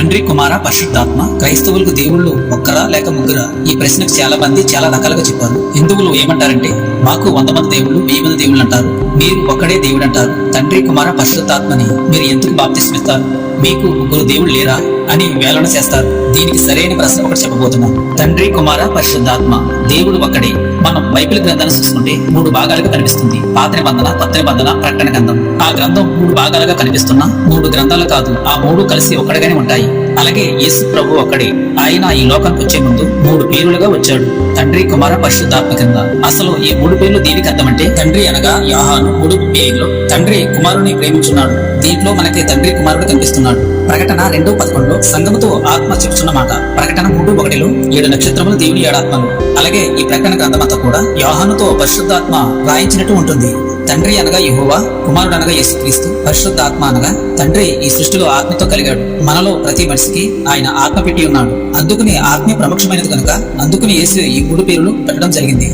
తండ్రి కుమార పరిశుద్ధాత్మ క్రైస్తవులకు దేవుళ్ళు ఒక్కరా లేక ముగ్గురా? ఈ ప్రశ్నకు చాలా మంది చాలా రకాలుగా చెప్పారు. హిందువులు ఏమంటారంటే మాకు వంద మంది దేవుళ్ళు వెయ్యి మంది దేవుళ్ళు అంటారు. మీరు ఒక్కడే దేవుడు అంటారు. తండ్రి కుమార పరిశుద్ధాత్మని మీరు ఎందుకు బాప్తిస్మిస్తారు? మీకు ముగ్గురు దేవుళ్ళు లేరా? అని వేలన చేస్తారు. దీనికి సరైన ప్రశ్న ఒకటి చెప్పబోతున్నాం. తండ్రి కుమార పరిశుద్ధాత్మ దేవుడు ఒక్కడే. మనం బైబిల్ గ్రంథాన్ని చూసుకుంటే మూడు భాగాలుగా కనిపిస్తుంది. పాత నిబంధన కొత్త నిబంధన ప్రకటన గ్రంథం. ఆ గ్రంథం మూడు భాగాలుగా కనిపిస్తున్న మూడు గ్రంథాలు కాదు. ఆ మూడు కలిసి ఒక్కడిగానే ఉంటాయి. అలాగే యేసు ప్రభు ఒకడే ఆయన ఈ లోకానికి వచ్చే ముందు మూడు పేరులుగా వచ్చాడు. తండ్రి కుమార పరిశుద్ధాత్మ కింద అసలు ఈ మూడు పేర్లు దీనికి అర్థమంటే తండ్రి అనగా యాహాను మూడు పేర్లు. తండ్రి కుమారుని ప్రేమించున్నాడు. దీంట్లో మనకి తండ్రి కుమారుడు కనిపిస్తున్నాడు. ప్రకటన రెండు పదకొండులో సంగముతో ఆత్మ చెప్తున్న మాట. ప్రకటన మూడు ఒకటిలో ఏడు నక్షత్రములు దేవుని ఏడాత్మలు. అలాగే ఈ ప్రకటన గ్రంథమంతా కూడా యోహానుతో పరిశుద్ధాత్మ రాయించినట్టు ఉంటుంది. తండ్రి అనగా యహోవా కుమారుడు అనగా యేసుక్రీస్తు పరిశుద్ధాత్మ అనగా తండ్రి. ఈ సృష్టిలో ఆత్మతో కలిగాడు. మనలో ప్రతి మనిషికి ఆయన ఆత్మ పెట్టి ఉన్నాడు. అందుకుని ఆత్మీయ ప్రముఖమైనది కనుక అందుకుని యేసు ఈ మూడు పేర్లు పెట్టడం జరిగింది.